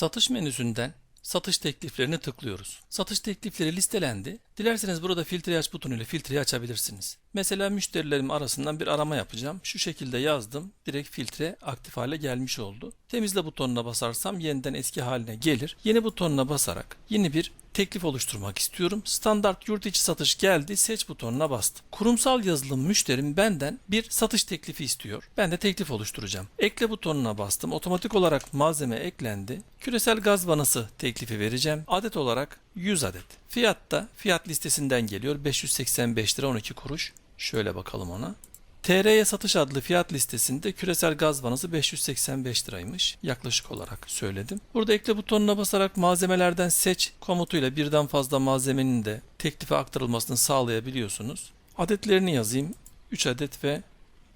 Satış menüsünden satış tekliflerini tıklıyoruz. Satış teklifleri listelendi. Dilerseniz burada filtre aç butonuyla filtreyi açabilirsiniz. Mesela müşterilerim arasından bir arama yapacağım. Şu şekilde yazdım. Direkt filtre aktif hale gelmiş oldu. Temizle butonuna basarsam yeniden eski haline gelir. Yeni butonuna basarak yeni bir teklif oluşturmak istiyorum. Standart yurt içi satış geldi. Seç butonuna bastım. Kurumsal yazılım müşterim benden bir satış teklifi istiyor. Ben de teklif oluşturacağım. Ekle butonuna bastım. Otomatik olarak malzeme eklendi. Küresel gaz vanası teklifi vereceğim. Adet olarak 100 adet. Fiyat da fiyat listesinden geliyor. 585 lira 12 kuruş. Şöyle bakalım ona. TR'ye satış adlı fiyat listesinde küresel gaz vanası 585 liraymış. Yaklaşık olarak söyledim. Burada ekle butonuna basarak malzemelerden seç komutuyla birden fazla malzemenin de teklife aktarılmasını sağlayabiliyorsunuz. Adetlerini yazayım. 3 adet ve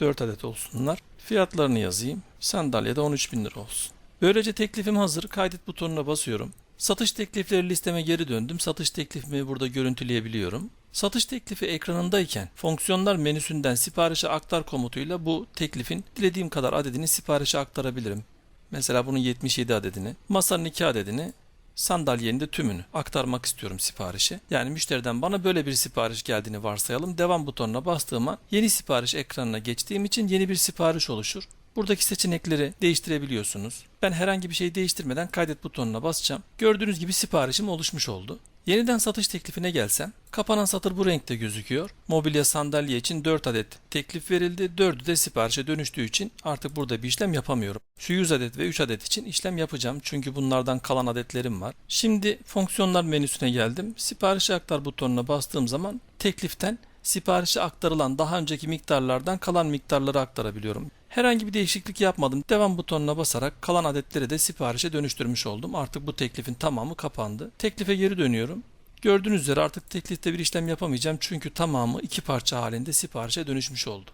4 adet olsunlar. Fiyatlarını yazayım. Sandalyede 13 bin lira olsun. Böylece teklifim hazır. Kaydet butonuna basıyorum. Satış teklifleri listeme geri döndüm. Satış teklifimi burada görüntüleyebiliyorum. Satış teklifi ekranındayken fonksiyonlar menüsünden siparişe aktar komutuyla bu teklifin dilediğim kadar adedini siparişe aktarabilirim. Mesela bunun 77 adedini, masanın 2 adedini, sandalyenin de tümünü aktarmak istiyorum siparişe. Yani müşteriden bana böyle bir sipariş geldiğini varsayalım. Devam butonuna bastığıma yeni sipariş ekranına geçtiğim için yeni bir sipariş oluşur. Buradaki seçenekleri değiştirebiliyorsunuz. Ben herhangi bir şey değiştirmeden kaydet butonuna basacağım. Gördüğünüz gibi siparişim oluşmuş oldu. Yeniden satış teklifine gelsem, kapanan satır bu renkte gözüküyor. Mobilya sandalye için 4 adet teklif verildi. 4'ü de siparişe dönüştüğü için artık burada bir işlem yapamıyorum. Şu 100 adet ve 3 adet için işlem yapacağım çünkü bunlardan kalan adetlerim var. Şimdi fonksiyonlar menüsüne geldim. Siparişe aktar butonuna bastığım zaman tekliften siparişe aktarılan daha önceki miktarlardan kalan miktarları aktarabiliyorum. Herhangi bir değişiklik yapmadım. Devam butonuna basarak kalan adetleri de siparişe dönüştürmüş oldum. Artık bu teklifin tamamı kapandı. Teklife geri dönüyorum. Gördüğünüz üzere artık teklifte bir işlem yapamayacağım çünkü tamamı iki parça halinde siparişe dönüşmüş oldu.